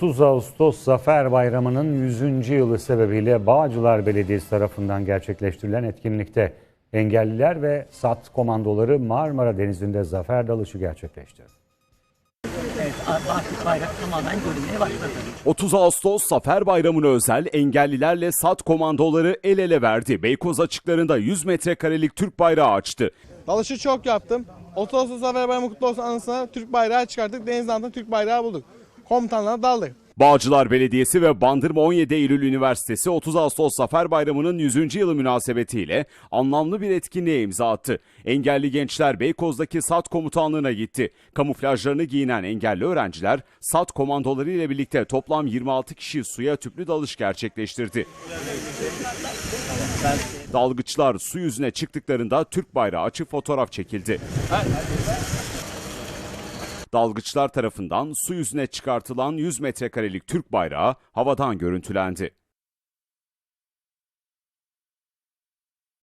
30 Ağustos Zafer Bayramı'nın 100. yılı sebebiyle Bağcılar Belediyesi tarafından gerçekleştirilen etkinlikte engelliler ve SAT komandoları Marmara Denizi'nde zafer dalışı gerçekleştirdi. Evet, artık bayrak tamamen görünmeye başladı. 30 Ağustos Zafer Bayramı'na özel engellilerle SAT komandoları el ele verdi. Beykoz açıklarında 100 metrekarelik Türk bayrağı açtı. Dalışı çok yaptım. 30 Ağustos Zafer Bayramı kutlu olsun anısına Türk bayrağı çıkarttık. Deniz altında Türk bayrağı bulduk. Komutanlara daldık. Bağcılar Belediyesi ve Bandırma 17 Eylül Üniversitesi 30 Ağustos Zafer Bayramı'nın 100. yılı münasebetiyle anlamlı bir etkinliğe imza attı. Engelli gençler Beykoz'daki SAT komutanlığına gitti. Kamuflajlarını giyinen engelli öğrenciler SAT komandoları ile birlikte toplam 26 kişi suya tüplü dalış gerçekleştirdi. Dalgıçlar su yüzüne çıktıklarında Türk bayrağı açıp fotoğraf çekildi. Dalgıçlar tarafından su yüzüne çıkartılan 100 metrekarelik Türk bayrağı havadan görüntülendi.